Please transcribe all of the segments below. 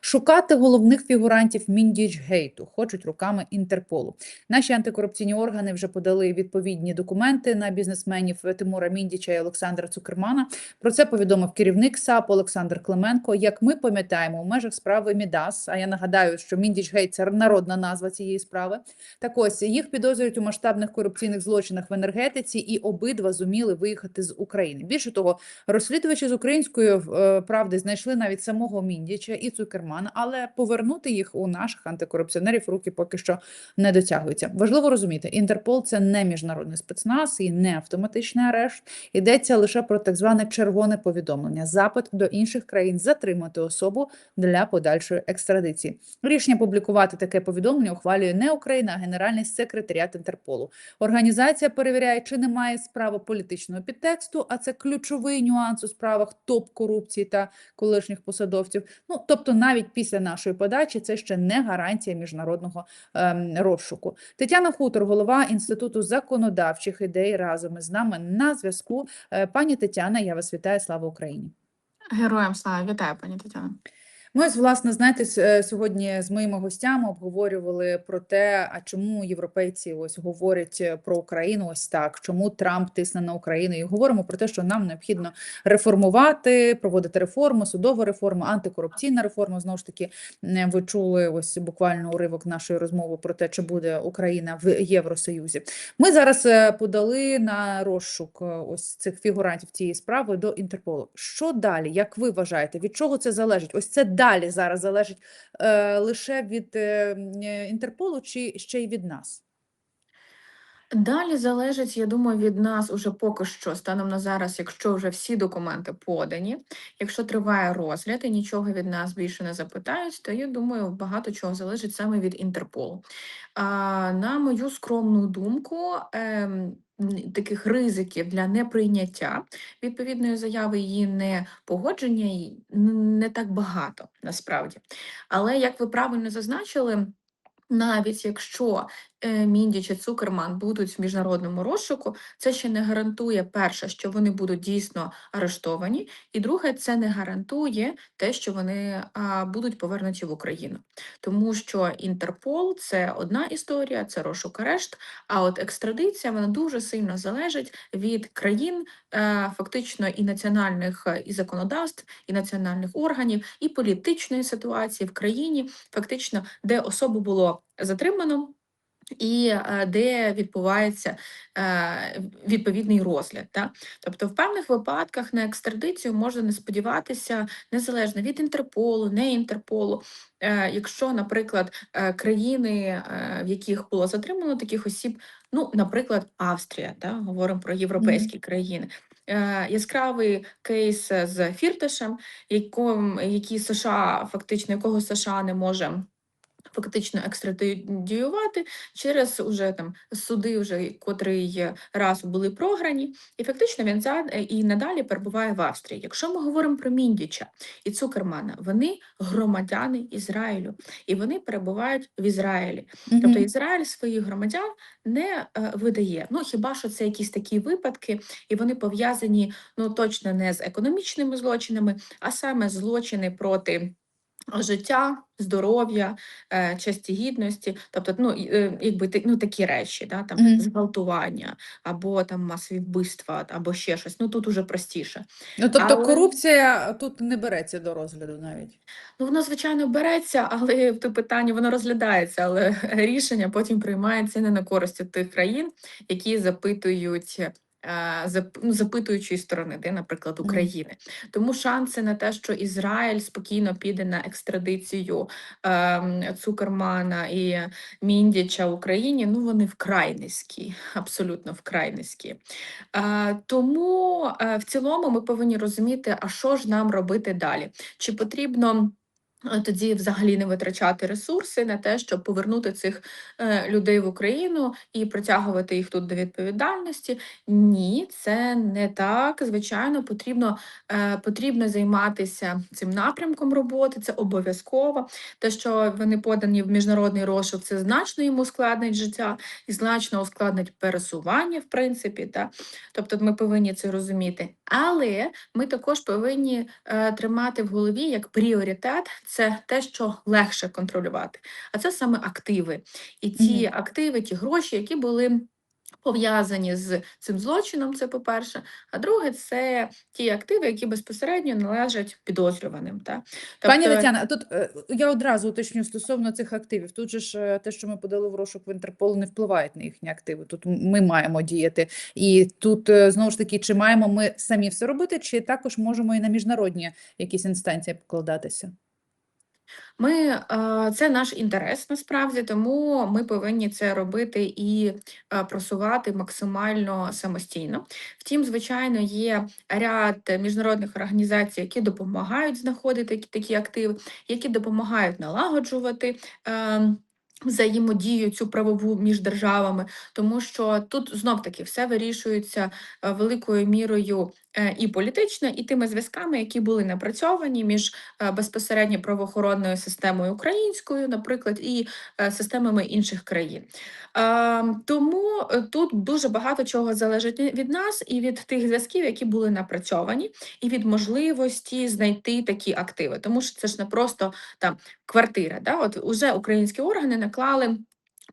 шукати головних фігурантів Міндічгейту, хочуть руками Інтерполу. Наші антикорупційні органи вже подали відповідні документи на бізнесменів Тимура Міндіча і Олександра Цукермана. Про це повідомив керівник САП Олександр Клименко. Як ми пам'ятаємо, у межах справи Мідас. А я нагадаю, що Міндічгейт – це народна назва цієї справи. Так ось їх підозрюють у масштабних корупційних злочинах в енергетиці, і обидва зуміли виїхати з України. Більше того, розслідувачі з української е, правди знайшли навіть самого Міндіча і Цукермана, але повернути їх у наших антикорупціонерів руки поки що не дотягуються. Важливо розуміти, Інтерпол це не міжнародний спецназ і не автоматичний арешт. Йдеться лише про так зване червоне повідомлення, запит до інших країн затримати особу для подальшої екстрадиції. Рішення публікувати таке повідомлення ухвалює не Україна, а Генеральний секретаріат Інтерполу. Організація перевіряє, чи немає справи політичного підтексту, а це ключовий нюанс у справах топ-корупції та колишніх посадовців. Ну тобто, навіть після нашої подачі це ще не гарантія міжнародного ем, розшуку. Тетяна Хутор, голова інституту законодавчих ідей, разом із нами на зв'язку. Е, Пані Тетяна, я вас вітаю. Слава Україні! Героям слава, вітаю, пані Тетяно. Ми ось, власне, знаєте, е, сьогодні з моїми гостями обговорювали про те, а чому європейці ось говорять е, про Україну ось так, чому Трамп тисне на Україну, і говоримо про те, що нам необхідно реформувати, проводити реформу, судову реформу, антикорупційна реформа. Знову ж таки, е, ви чули ось буквально уривок нашої розмови про те, чи буде Україна в Євросоюзі. Ми зараз подали на розшук ось цих фігурантів цієї справи до Інтерполу. Що далі? Як ви вважаєте, від чого це залежить? Ось це далі зараз залежить е, лише від е, е, Інтерполу чи ще й від нас? Далі залежить, я думаю, від нас уже поки що, станом на зараз, якщо вже всі документи подані, якщо триває розгляд і нічого від нас більше не запитають, то я думаю, багато чого залежить саме від Інтерполу. А, на мою скромну думку, ем, таких ризиків для неприйняття відповідної заяви, її не погодження не так багато насправді. Але як ви правильно зазначили, навіть якщо Мінді чи Цукерман будуть в міжнародному розшуку, це ще не гарантує перше, що вони будуть дійсно арештовані, і друге, це не гарантує те, що вони будуть повернуті в Україну. Тому що Інтерпол це одна історія, це розшук арешт. А от екстрадиція вона дуже сильно залежить від країн, е, фактично і національних е, і законодавств, і національних органів, і політичної ситуації в країні, фактично, де особу було затримано. І е, де відбувається е, відповідний розгляд. Да? Тобто, в певних випадках на екстрадицію можна не сподіватися незалежно від Інтерполу, не Інтерполу. Е, якщо, наприклад, країни, в яких було затримано таких осіб, ну, наприклад, Австрія, да? говоримо про європейські країни. Е, Яскравий кейс з Фірташем, яким, який США, фактично, якого США не може фактично екстрадіювати через уже там суди, вже котрий раз були програні, і фактично він за і надалі перебуває в Австрії. Якщо ми говоримо про Міндіча і Цукермана, вони громадяни Ізраїлю, і вони перебувають в Ізраїлі. Тобто Ізраїль своїх громадян не е, видає. Ну хіба що це якісь такі випадки, і вони пов'язані ну точно не з економічними злочинами, а саме злочини проти життя, здоров'я, е, честі гідності, тобто, ну, е, якби ну, такі речі, да, там, Мгм. зґвалтування, або там масові вбивства, або ще щось. Ну тут уже простіше. Ну тобто Але- корупція тут не береться до розгляду навіть. Ну, воно, звичайно, береться, але те питання воно розглядається, але рішення потім приймається не на користь тих країн, які запитують. Е, ну, запитуючої сторони, де, наприклад, України. Тому шанси на те, що Ізраїль спокійно піде на екстрадицію ем, Цукермана і Міндіча в Україні, ну вони вкрай низькі, абсолютно вкрай низькі. Е, тому е, в цілому ми повинні розуміти, а що ж нам робити далі? Чи потрібно е, тоді взагалі не витрачати ресурси на те, щоб повернути цих е, людей в Україну і притягувати їх тут до відповідальності? Ні, це не так. Звичайно, потрібно, е, потрібно займатися цим напрямком роботи, це обов'язково. Те, що вони подані в міжнародний розшук, це значно йому ускладнить життя і значно ускладнить пересування, в принципі. Та? Тобто ми повинні це розуміти. Але ми також повинні е, тримати в голові як пріоритет це те, що легше контролювати, а це саме активи. І ті Мгм. активи, ті гроші, які були пов'язані з цим злочином, це по-перше. А друге, це ті активи, які безпосередньо належать підозрюваним. Та? Пані Тобто- Тетяна, тут е, я одразу уточню стосовно цих активів. Тут же ж е, те, що ми подали в розшук в Інтерпол, не впливає на їхні активи. Тут ми маємо діяти. І тут е, знову ж таки, чи маємо ми самі все робити, чи також можемо і на міжнародні якісь інстанції покладатися? Ми, е, це наш інтерес насправді, тому ми повинні це робити і е, просувати максимально самостійно. Втім, звичайно, є ряд міжнародних організацій, які допомагають знаходити такі- активи, які допомагають налагоджувати. е, Взаємодію цю правову між державами, тому що тут знов таки все вирішується великою мірою і політично, і тими зв'язками, які були напрацьовані між е, безпосередньо правоохоронною системою українською, наприклад, і е, системами інших країн. Е, Тому е, тут дуже багато чого залежить від нас і від тих зв'язків, які були напрацьовані, і від можливості знайти такі активи, тому що це ж не просто там квартира. Да? От уже українські органи наклали.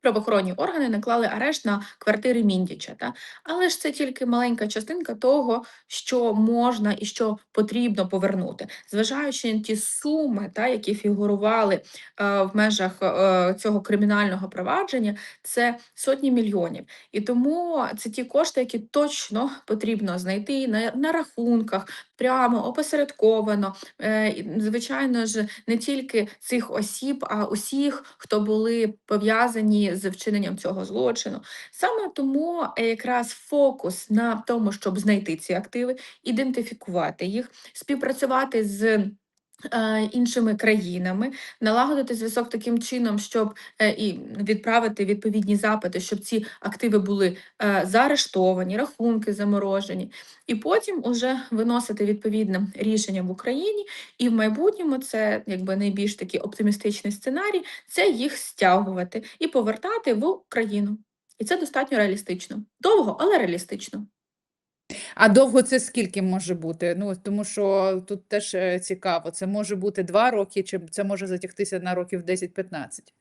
Правоохоронні органи наклали арешт на квартири Міндіча, та? але ж це тільки маленька частинка того, що можна і що потрібно повернути, зважаючи на ті суми, та, які фігурували е, в межах е, цього кримінального провадження, це сотні мільйонів. І тому це ті кошти, які точно потрібно знайти на, на рахунках, прямо опосередковано. Е, звичайно ж, не тільки цих осіб, а усіх, хто були пов'язані з вчиненням цього злочину. Саме тому е, якраз фокус на тому, щоб знайти ці активи, ідентифікувати їх, співпрацювати з. Е, Іншими країнами налагодити зв'язок таким чином, щоб е, і відправити відповідні запити, щоб ці активи були е, заарештовані, рахунки заморожені, і потім уже виносити відповідне рішення в Україні. І в майбутньому це якби найбільш такий оптимістичний сценарій це їх стягувати і повертати в Україну. І це достатньо реалістично. Довго, але реалістично. А довго це скільки може бути? Ну тому що тут теж е, цікаво. Це може бути два роки, чи це може затягтися на років 10-15?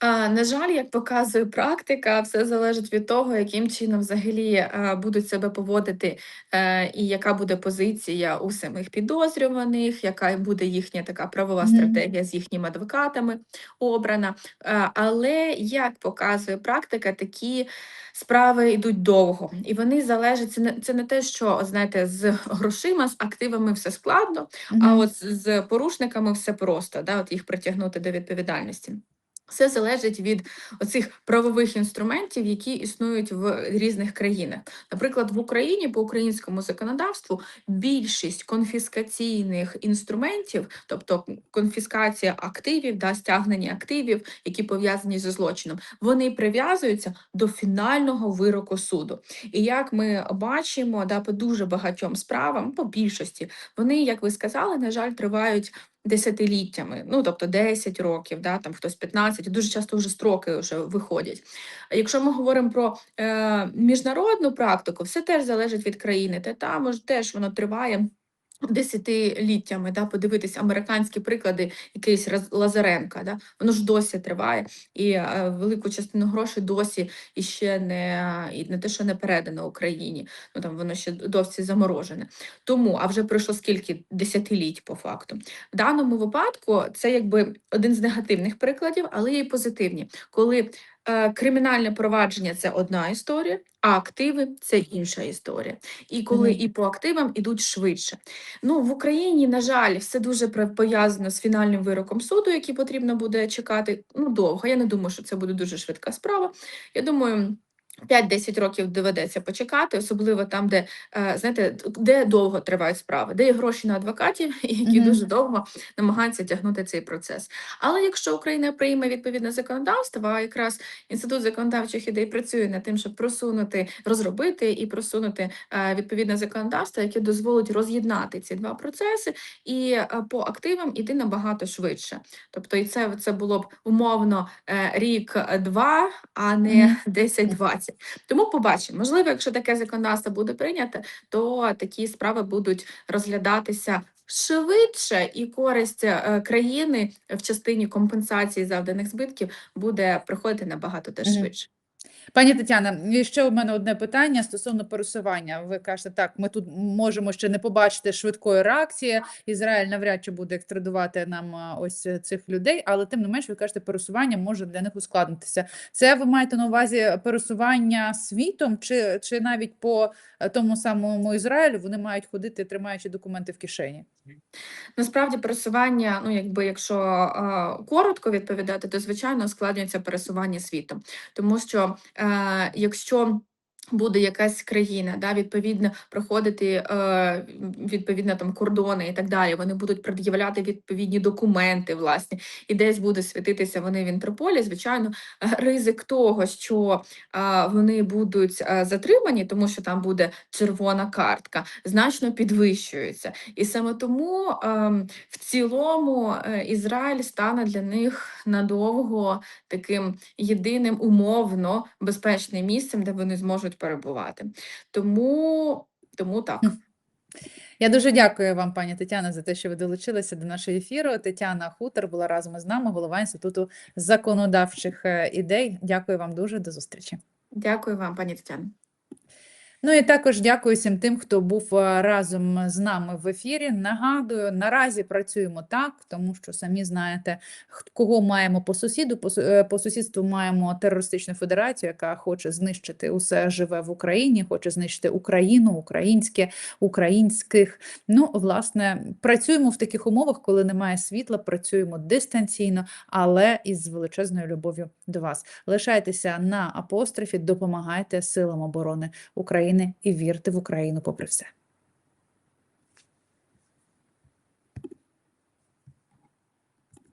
А, на жаль, як показує практика, все залежить від того, яким чином взагалі будуть себе поводити, е, і яка буде позиція у самих підозрюваних, яка буде їхня така правова стратегія з їхніми адвокатами обрана. Е, але як показує практика, такі справи йдуть довго, і вони залежать. Це не це не те, що знаєте, з грошима, з активами все складно, а от з порушниками все просто, да, от їх притягнути до відповідальності. Все залежить від оцих правових інструментів, які існують в різних країнах. Наприклад, в Україні по українському законодавству більшість конфіскаційних інструментів, тобто конфіскація активів, да, стягнення активів, які пов'язані зі злочином, вони прив'язуються до фінального вироку суду. І як ми бачимо, да, по дуже багатьом справам, по більшості, вони, як ви сказали, на жаль, тривають десятиліттями, ну тобто 10 років, да, там хтось 15, дуже часто вже строки вже виходять. Якщо ми говоримо про е, міжнародну практику, все теж залежить від країни, та там теж воно триває. Десятиліттями, да, подивитись американські приклади якийсь Лазаренка, да, воно ж досі триває, і е, велику частину грошей досі іще не, і не те, що не передано Україні, ну там воно ще досі заморожене. Тому, а вже пройшло скільки десятиліть по факту. В даному випадку це якби один з негативних прикладів, але є й позитивні, коли кримінальне провадження це одна історія, а активи це інша історія. І коли Мгм. і по активам ідуть швидше. Ну в Україні, на жаль, все дуже пов'язано з фінальним вироком суду, який потрібно буде чекати ну довго. Я не думаю, що це буде дуже швидка справа. Я думаю. 5-10 років доведеться почекати, особливо там, де е, знаєте, де довго тривають справи, де є гроші на адвокатів, які mm -hmm. дуже довго намагаються тягнути цей процес. Але якщо Україна прийме відповідне законодавство, а якраз інститут законодавчих ідей працює над тим, щоб просунути, розробити і просунути е, відповідне законодавство, яке дозволить роз'єднати ці два процеси, і е, по активам іти набагато швидше. Тобто, і це це було б умовно рік-два, а не 10-20 ситуації. Тому побачимо, можливо, якщо таке законодавство буде прийнято, то такі справи будуть розглядатися. Швидше і користь е, країни в частині компенсації завданих збитків буде приходити набагато теж швидше. Пані Тетяна, ще у мене одне питання стосовно пересування. Ви кажете, так, ми тут можемо ще не побачити швидкої реакції. Ізраїль навряд чи буде екстрадувати нам ось е, цих людей, але тим не менш, ви кажете, пересування може для них ускладнитися. Це ви маєте на увазі пересування світом, чи, чи навіть по е, тому самому Ізраїлю вони мають ходити, тримаючи документи в кишені? Насправді пересування, ну якби якщо е, коротко відповідати, то звичайно ускладнюється пересування світом, тому що е, якщо буде якась країна, да, відповідно проходити е, відповідно там кордони і так далі, вони будуть пред'являти відповідні документи, власні, і десь буде світитися вони в Інтерполі. Звичайно, е, ризик того, що е, вони будуть е, затримані, тому що там буде червона картка, значно підвищується. І саме тому ем, в цілому е, Ізраїль стане для них надовго таким єдиним умовно безпечним місцем, де вони зможуть перебувати. Тому, тому так. Я дуже дякую вам, пані Тетяна, за те, що ви долучилися до нашого ефіру. Тетяна Хутор була разом із нами, голова інституту законодавчих е, ідей. Дякую вам дуже. До зустрічі. Дякую вам, пані Тетяно. Ну і також дякую всім тим, хто був е, разом з нами в ефірі. Нагадую, наразі працюємо так, тому що самі знаєте, кого маємо по сусіду. Е, по сусідству маємо терористичну федерацію, яка хоче знищити усе живе в Україні, хоче знищити Україну, українське, українських. Ну, власне, працюємо в таких умовах, коли немає світла, працюємо дистанційно, але із величезною любов'ю до вас. Лишайтеся на апострофі, допомагайте силам оборони України і вірте в Україну попри все.